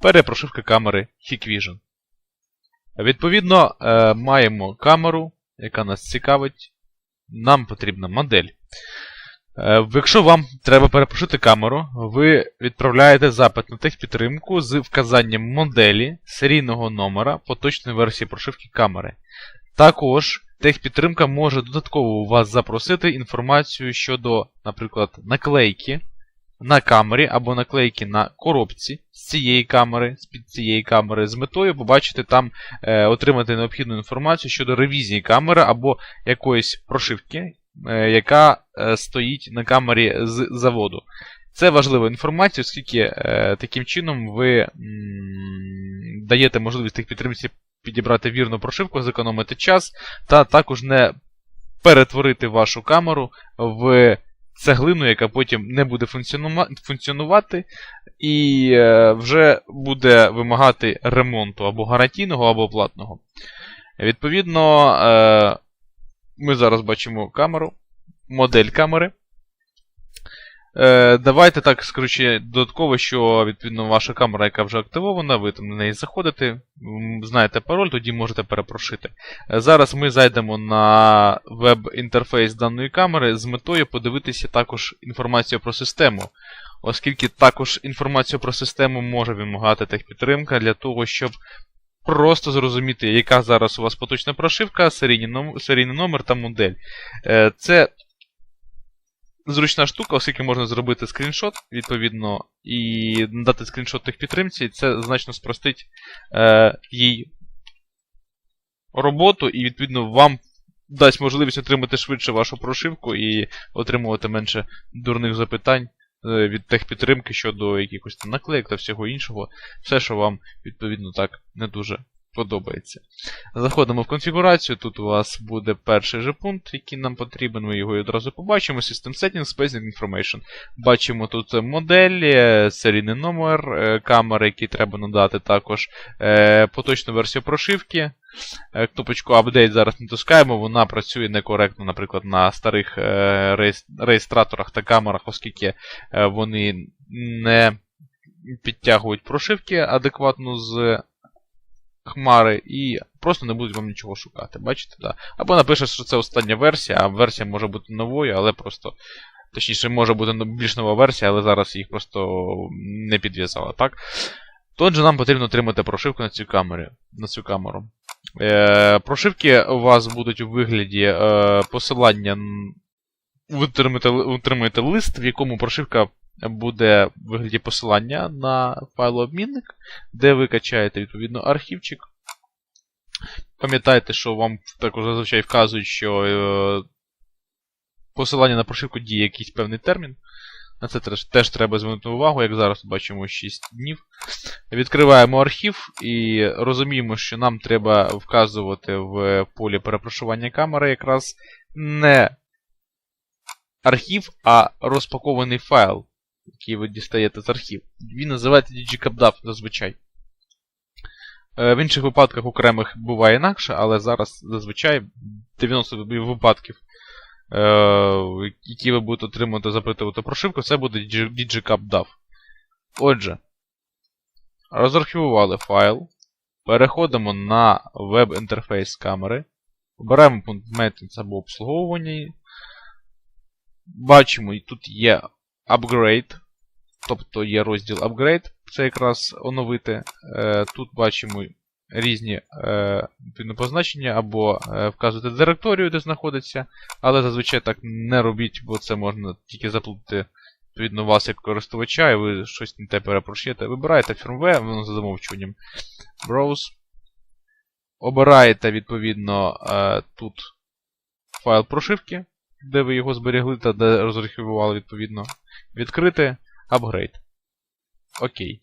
перепрошивка камери Hikvision. Відповідно, е, маємо камеру, яка нас цікавить. Нам потрібна модель. Е, Якщо вам треба перепрошити камеру, ви відправляєте запит на техпідтримку з вказанням моделі, серійного номера, поточної версії прошивки камери. Також техпідтримка може додатково у вас запросити інформацію щодо, наприклад, наклейки на камері або наклейки на коробці з цієї камери, з-під цієї камери, з метою побачити там, е, отримати необхідну інформацію щодо ревізії камери або якоїсь прошивки, е, яка е, стоїть на камері з заводу. Це важлива інформація, оскільки е, таким чином ви м, даєте можливість тих підтримці підібрати вірну прошивку, зекономити час, та також не перетворити вашу камеру в цеглину, яка потім не буде функціонувати, і е, вже буде вимагати ремонту або гарантійного, або платного. Відповідно, е, ми зараз бачимо камеру, модель камери. Е, давайте так скажу додатково, що відповідно ваша камера, яка вже активована, ви там на неї заходите, знаєте пароль, тоді можете перепрошити. Е, Зараз ми зайдемо на веб-інтерфейс даної камери з метою подивитися також інформацію про систему, оскільки також інформацію про систему може вимагати техпідтримка для того, щоб просто зрозуміти, яка зараз у вас поточна прошивка, серійний номер та модель. Е, Це зручна штука, оскільки можна зробити скріншот, відповідно, і надати скріншот техпідтримці, це значно спростить е, їй роботу, і, відповідно, вам дасть можливість отримати швидше вашу прошивку і отримувати менше дурних запитань е, від техпідтримки щодо якихось там наклеїк та всього іншого. Все, що вам, відповідно, так не дуже подобається. Заходимо в конфігурацію. Тут у вас буде перший же пункт, який нам потрібен. Ми його одразу побачимо. System Settings, Basic Information. Бачимо тут модель, серійний номер е, камери, який треба надати також е, поточну версію прошивки. Е, Кнопочку Update зараз натискаємо, вона працює некоректно, наприклад, на старих реєстраторах та камерах, оскільки вони не підтягують прошивки адекватно з хмари і просто не будуть вам нічого шукати. Бачите? Да. Або напише, що це остання версія, а версія може бути новою, але просто. Точніше, може бути більш нова версія, але зараз їх просто не підв'язала. Так? Отже, нам потрібно отримати прошивку на цю камеру. На цю камеру. Е, прошивки у вас будуть у вигляді е, посилання. ви отримаєте лист, в якому прошивка буде в вигляді посилання на файлообмінник, де ви качаєте відповідно архівчик. Пам'ятайте, що вам також зазвичай вказують, що е, посилання на прошивку діє якийсь певний термін. На це теж, теж треба звернути увагу, як зараз бачимо 6 днів. Відкриваємо архів і розуміємо, що нам треба вказувати в полі перепрошування камери якраз не архів, а розпакований файл, який ви дістаєте з архів. Він називається digicapdap зазвичай. Е, В інших випадках окремих буває інакше, але зараз зазвичай 90 випадків, які ви будете отримувати запитувати прошивку, це буде digi- digicapdap. Отже, розархівували файл. Переходимо на веб-інтерфейс камери. Обираємо пункт Maintenance або обслуговування. Бачимо, і тут є Upgrade. Тобто є розділ Upgrade. Це якраз оновити. Е, Тут бачимо різні е, позначення, або е, вказувати директорію, де знаходиться. Але зазвичай так не робіть, бо це можна тільки заплутати відповідно вас як користувача, і ви щось не те перепрошуєте. Вибираєте firmware, воно за замовчуванням. Browse. Обираєте, відповідно, тут файл прошивки, де ви його зберігли та де розархівували, відповідно. Відкрити апгрейд. Окей.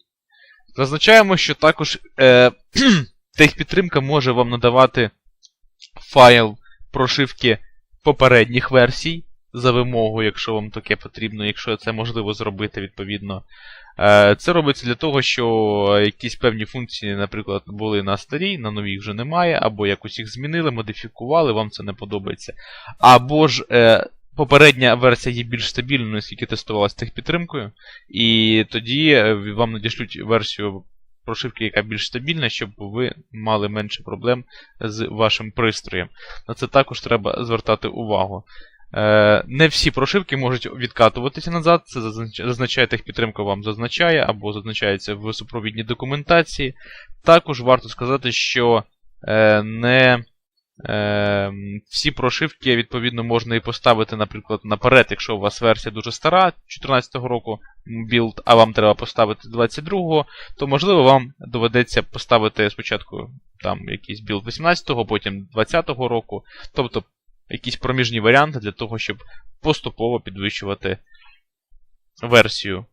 Зазначаємо, що також е, техпідтримка може вам надавати файл прошивки попередніх версій за вимогою, якщо вам таке потрібно, якщо це можливо зробити відповідно. Е, Це робиться для того, що якісь певні функції, наприклад, були на старій, на новій вже немає, або якось їх змінили, модифікували, вам це не подобається. Або ж е, попередня версія є більш стабільною, оскільки тестувалася техпідтримкою, і тоді е, вам надішлють версію прошивки, яка більш стабільна, щоб ви мали менше проблем з вашим пристроєм. На це також треба звертати увагу. Е, Не всі прошивки можуть відкатуватися назад, це зазнач- зазначає техпідтримка вам зазначає, або зазначається в супровідній документації. Також варто сказати, що е, не е, всі прошивки, відповідно, можна і поставити, наприклад, наперед, якщо у вас версія дуже стара, 2014 року білд, а вам треба поставити 22-го, то можливо вам доведеться поставити спочатку там якийсь білд 18-го, потім 20-го року. Тобто якісь проміжні варіанти для того, щоб поступово підвищувати версію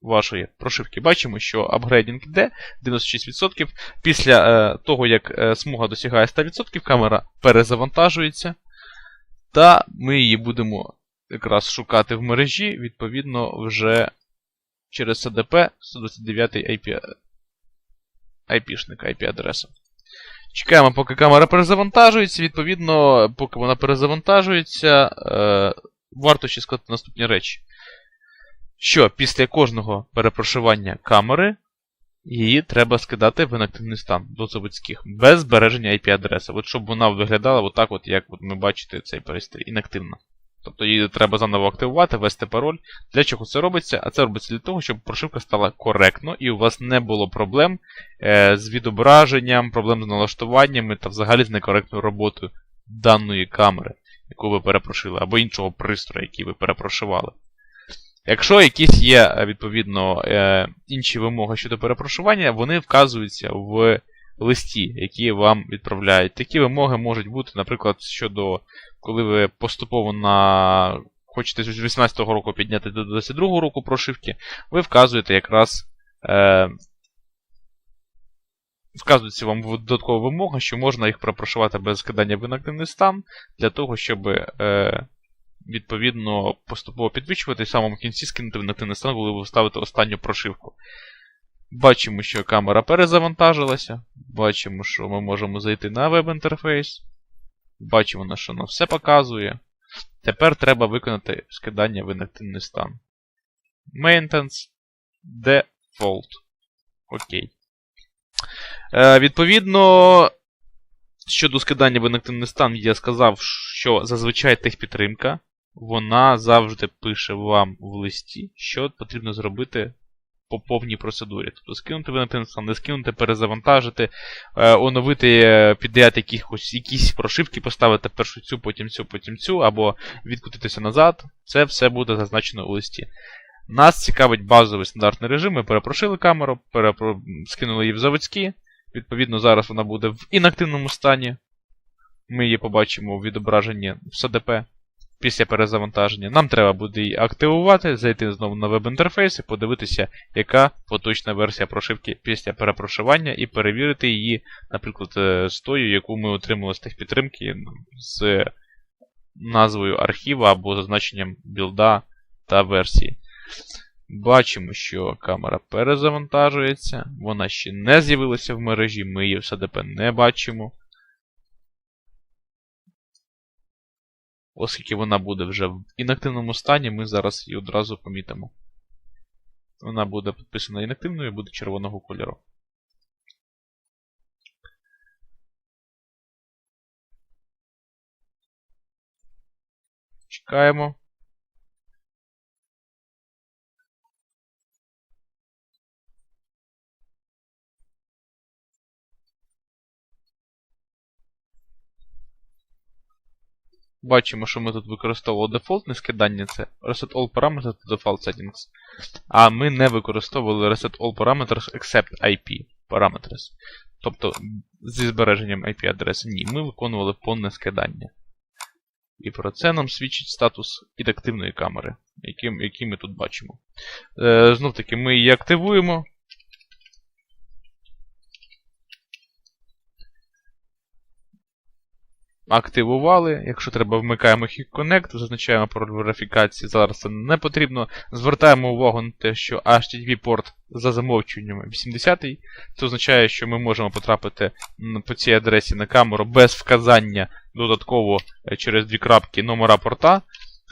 вашої прошивки. Бачимо, що апгрейдинг йде 96%. Після е, того, як е, смуга досягає 100%, камера перезавантажується. Та ми її будемо якраз шукати в мережі, відповідно, вже через CDP 129 IP, IP-шник, IP-адреса. Чекаємо, поки камера перезавантажується. Відповідно, поки вона перезавантажується, е, варто ще сказати наступні речі. Що після кожного перепрошування камери її треба скидати в інактивний стан до заводських, без збереження IP-адреси. От щоб вона виглядала отак, от, як от ми бачите, цей пристрій, інактивна. Тобто її треба заново активувати, ввести пароль. Для чого це робиться? А це робиться для того, щоб прошивка стала коректно і у вас не було проблем е, з відображенням, проблем з налаштуваннями та взагалі з некоректною роботою даної камери, яку ви перепрошили, або іншого пристрою, який ви перепрошували. Якщо якісь є, е, відповідно, е, інші вимоги щодо перепрошування, вони вказуються в листі, які вам відправляють. Такі вимоги можуть бути, наприклад, щодо коли ви поступово на хочете з 18-го року підняти до 22-го року прошивки, ви вказуєте якраз. Е, Вказується вам додаткова вимога, що можна їх пропрошувати без скидання в інактивний стан, для того, щоб е, відповідно поступово підвищувати і в самому кінці скинути в інактивний стан, коли ви ставите останню прошивку. Бачимо, що камера перезавантажилася. Бачимо, що ми можемо зайти на веб-інтерфейс. Бачимо, що воно все показує. Тепер треба виконати скидання в інактивний стан. Maintenance Default. Окей. Е, Відповідно, щодо скидання в інактивний стан, я сказав, що зазвичай техпідтримка, вона завжди пише вам в листі, що потрібно зробити по повній процедурі. Тобто скинути в інактивний стан, не скинути, перезавантажити, е, оновити, е, піддати якихось, якісь прошивки, поставити першу цю, потім цю, потім цю, або відкотитися назад. Це все буде зазначено у листі. Нас цікавить базовий стандартний режим. Ми перепрошили камеру, перепро... скинули її в заводські. Відповідно, зараз вона буде в інактивному стані. Ми її побачимо у відображенні в СДП після перезавантаження. Нам треба буде її активувати, зайти знову на веб-інтерфейс і подивитися, яка поточна версія прошивки після перепрошивання, і перевірити її, наприклад, е, з тою, яку ми отримали з техпідтримки з назвою архіва або зазначенням білда та версії. Бачимо, що камера перезавантажується. Вона ще не з'явилася в мережі, ми її в СДП не бачимо. Оскільки вона буде вже в інактивному стані, ми зараз її одразу помітимо. Вона буде підписана інактивною і буде червоного кольору. Чекаємо. Бачимо, що ми тут використовували дефолтне скидання, це reset all parameters to default settings. А ми не використовували reset all parameters except IP parameters. Тобто зі збереженням IP-адреси. Ні, ми виконували повне скидання. І про це нам свідчить статус інактивної камери, який, який ми тут бачимо. Е, Знов таки, ми її активуємо. Активували. Якщо треба, вмикаємо Hit Connect, зазначаємо пароль верифікації. Зараз це не потрібно. Звертаємо увагу на те, що HTTP порт за замовчуванням 80 Це означає, що ми можемо потрапити по цій адресі на камеру без вказання додатково через дві крапки номера порта.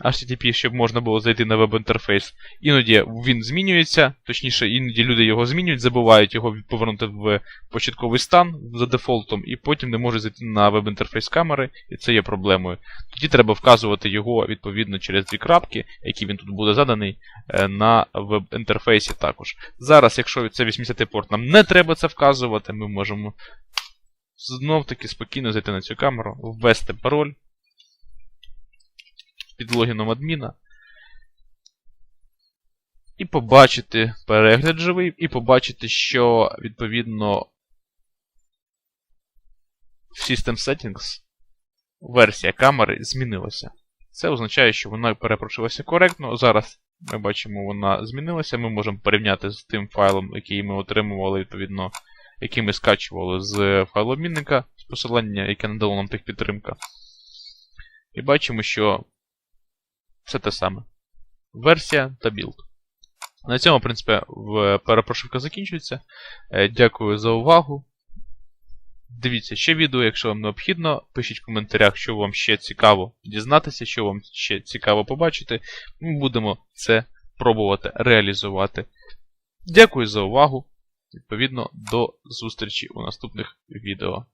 HTTP, щоб можна було зайти на веб-інтерфейс. Іноді він змінюється, точніше, іноді люди його змінюють, забувають його повернути в початковий стан за дефолтом, і потім не можуть зайти на веб-інтерфейс камери, і це є проблемою. Тоді треба вказувати його відповідно через дві крапки, які він тут буде заданий е, на веб-інтерфейсі також. Зараз, якщо це 80 порт, нам не треба це вказувати, ми можемо знов таки спокійно зайти на цю камеру, ввести пароль під логіном адміна. І побачити перегляд живий, і побачити, що відповідно в System Settings версія камери змінилася. Це означає, що вона перепрошилася коректно. Зараз ми бачимо, вона змінилася. Ми можемо порівняти з тим файлом, який ми отримували, відповідно, який ми скачували з файлообмінника, з посилання, яке надало нам техпідтримка. І бачимо, що все те саме. Версія та білд. На цьому, в принципі, перепрошивка закінчується. Е, Дякую за увагу. Дивіться ще відео, якщо вам необхідно. Пишіть в коментарях, що вам ще цікаво дізнатися, що вам ще цікаво побачити. Ми будемо це пробувати реалізувати. Дякую за увагу. Відповідно, до зустрічі у наступних відео.